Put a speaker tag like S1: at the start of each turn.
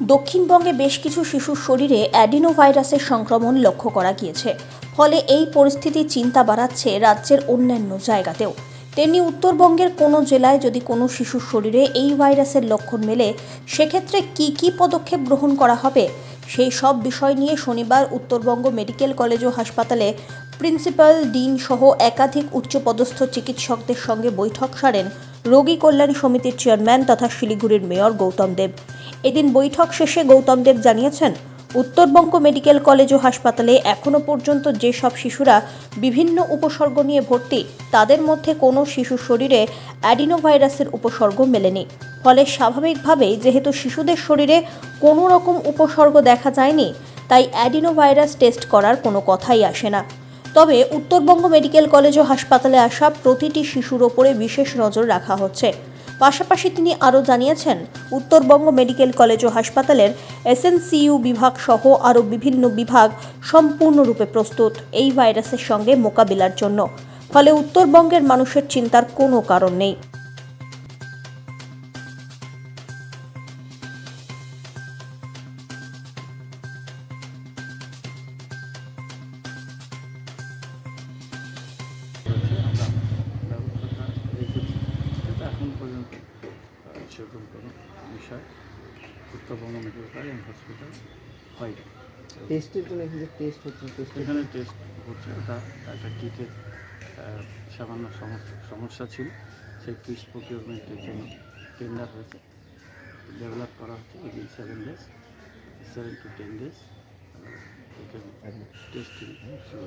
S1: দক্ষিণবঙ্গে বেশ কিছু শিশুর শরীরে অ্যাডিনো ভাইরাসের সংক্রমণ লক্ষ্য করা গিয়েছে। ফলে এই পরিস্থিতি চিন্তা বাড়াচ্ছে রাজ্যের অন্যান্য জায়গাতেও। তেমনি উত্তরবঙ্গের কোনো জেলায় যদি কোনো শিশুর শরীরে এই ভাইরাসের লক্ষণ মেলে, সেক্ষেত্রে কি কি পদক্ষেপ গ্রহণ করা হবে? সেই সব বিষয় নিয়ে শনিবার উত্তরবঙ্গ মেডিকেল কলেজ ও হাসপাতালে প্রিন্সিপাল ডিন সহ একাধিক উচ্চপদস্থ চিকিৎসকদের সঙ্গে বৈঠক সারেন রোগী কল্যাণ সমিতির চেয়ারম্যান তথা শিলিগুড়ির মেয়র গৌতম দেব। এদিন বৈঠক শেষে গৌতম দেব জানিয়েছেন, উত্তরবঙ্গ মেডিকেল কলেজ ও হাসপাতালে এখনও পর্যন্ত যেসব শিশুরা বিভিন্ন উপসর্গ নিয়ে ভর্তি, তাদের মধ্যে কোনো শিশুর শরীরে অ্যাডিনোভাইরাসের উপসর্গ মেলেনি। ফলে স্বাভাবিকভাবেই যেহেতু শিশুদের শরীরে কোনো রকম উপসর্গ দেখা যায়নি, তাই অ্যাডিনোভাইরাস টেস্ট করার কোনো কথাই আসে না। তবে উত্তরবঙ্গ মেডিকেল কলেজ ও হাসপাতালে আসা প্রতিটি শিশুর ওপরে বিশেষ নজর রাখা হচ্ছে। পাশাপাশি তিনি আরও জানিয়েছেন, উত্তরবঙ্গ মেডিকেল কলেজ ও হাসপাতালের এসএনসিইউ বিভাগ সহ আরও বিভিন্ন বিভাগ সম্পূর্ণরূপে প্রস্তুত এই ভাইরাসের সঙ্গে মোকাবিলার জন্য। ফলে উত্তরবঙ্গের মানুষের চিন্তার কোনো কারণ নেই।
S2: সেরকম কোনো বিষয়। উত্তরবঙ্গ মেডিকেল কলেজ হসপিটাল হয়নি
S3: টেস্টের জন্য এখানে টেস্ট হচ্ছে
S2: এখানে টেস্ট হচ্ছে ওটা একটা কিটের সামান্য সমস্যা সমস্যা ছিল। সেই কিট প্রকিউরমেন্টের জন্য টেন্ডার হয়েছে। ডেভেলপ করা হচ্ছে within seven days seven to ten days testing শুরু